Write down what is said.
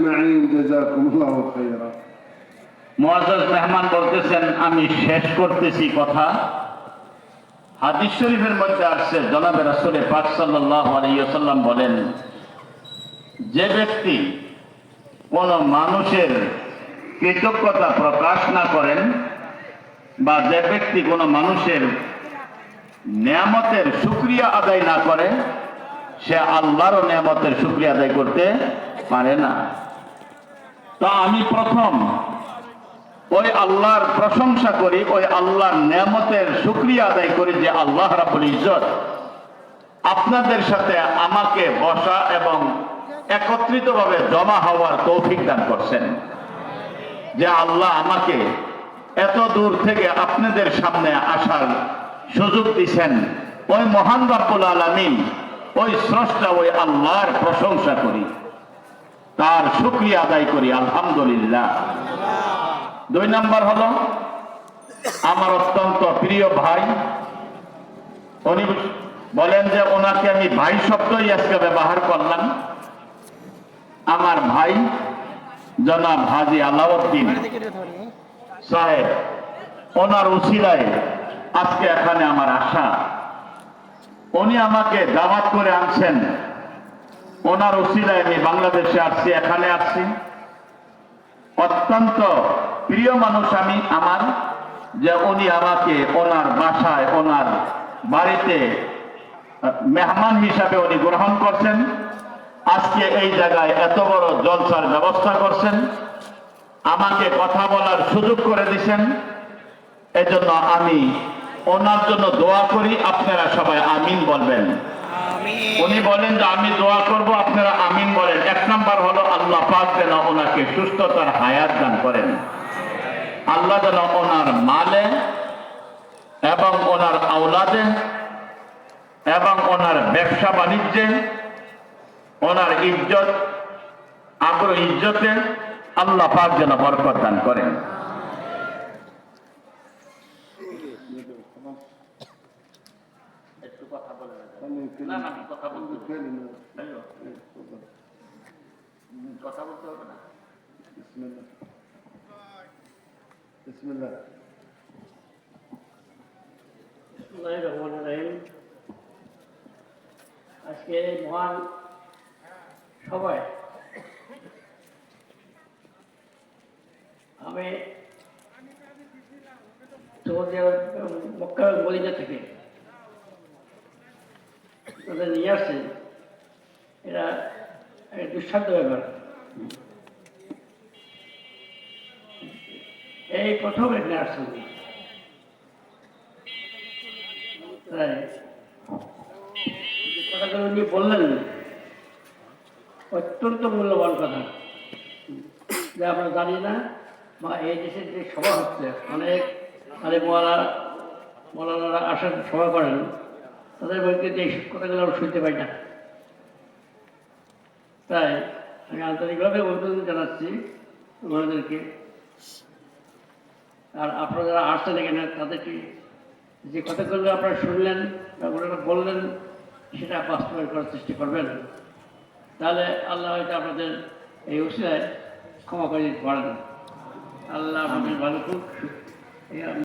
أجمعين جزاكم الله خيرا মুআজ্জাজ মেহমান বলতেছেন আমি শেষ করতেছি কথা হাদিস শরীফের মধ্যে আসছে জনাবে রাসূলে পাক সাল্লাল্লাহু আলাইহি ওয়াসাল্লাম বলেন যে ব্যক্তি কোন মানুষের কৃতজ্ঞতা প্রকাশ না করেন বা যে ব্যক্তি কোনো মানুষের নিয়ামতের শুক্রিয়া আদায় না করে সে আল্লাহরও নিয়ামতের শুক্রিয়া আদায় করতে পারে না তা আমি প্রথম। ওই আল্লাহর প্রশংসা করি, ওই আল্লাহর নিয়ামতের শুক্রিয়া আদায় করি যে আল্লাহ রাবুল ইজ্জত আপনাদের সাথে আমাকে বসা এবং একত্রিতভাবে জমা হওয়ার তৌফিক দান করছেন। যে আল্লাহ আমাকে এত দূর থেকে আপনাদের সামনে আসার সুযোগ দিছেন। ওই মহান রাব্বুল আলামিন, ওই স্রষ্টা, ওই আল্লাহর প্রশংসা করি। তার শুক্রিয়া আদায় করি, আলহামদুলিল্লাহ। দুই নাম্বার হলো, আমার অত্যন্ত প্রিয় ভাই, উনি বলেন যে ওনাকে আমি ভাই শব্দই আজকে ব্যবহার করলাম। আমার ভাই জনাব হাজি আলাউদ্দিন সাহেব, ওনার উসিলায় আজকে এখানে আমার আশা উনি আমাকে দাওয়াত করে আনছেন। ওনার উসিলায় আমি বাংলাদেশে আসছি, এখানে আসছি। অত্যন্ত প্রিয় মানুষ আমি, আমার, যে উনি আমাকে ওনার বাসায়, ওনার বাড়িতে মেহমান হিসাবে উনি গ্রহণ করছেন। আজকে এই জায়গায় এত বড় জলসার ব্যবস্থা করছেন। আমাকে কথা বলার সুযোগ করে দিছেন। এজন্য আমি ওনার জন্য দোয়া করি। আপনারা সবাই আমিন বলবেন। উনি বলেন যে, আমি দোয়া করব। আপনারা আমিন বলেন। এক নাম্বার হলো আল্লাহ পাক যেন ওনাকে সুস্থতার হায়াত দান করেন। আল্লাহ যেন ওনার মালে এবং ওনার আওলাদে এবং ওনার ব্যবসা বাণিজ্যে, ওনার ইজ্জত, আগ্রহ ইজ্জতে আল্লাহ পাক যেন বরকত দান করেন। কথা বলে না আমি কথা বলব কথা। বলতে হবে না? আজকে এই মহান সবাই আমি তোমাদের মক্কা মলিনা থেকে তাদের নিয়ে আসছে। এরা দুঃসাধ্য ব্যাপার। এই প্রথম এখানে আসছেন। কথাগুলো উনি বললেন, অত্যন্ত মূল্যবান কথা। যে আমরা জানি না, বা এই দেশের যে সভা হচ্ছে, অনেক আরে মোয়ালা মৌলানারা আসার সভা করেন। তাদের যে এইসব কথাগুলো আমরা শুনতে পাই না। তাই আমি আন্তরিকভাবে অভিনন্দন জানাচ্ছি ওনাদেরকে আর আপনারা যারা আসছেন এখানে, তাদেরকে যে কথাগুলো আপনারা শুনলেন বা ওনারা বললেন, সেটা বাস্তবায়ন করার চেষ্টা করবেন। তাহলে আল্লাহ হয়তো আপনাদের এই উচিলায় ক্ষমা করে দিতে পারেন। আল্লাহ আপনাদের ভালো খুব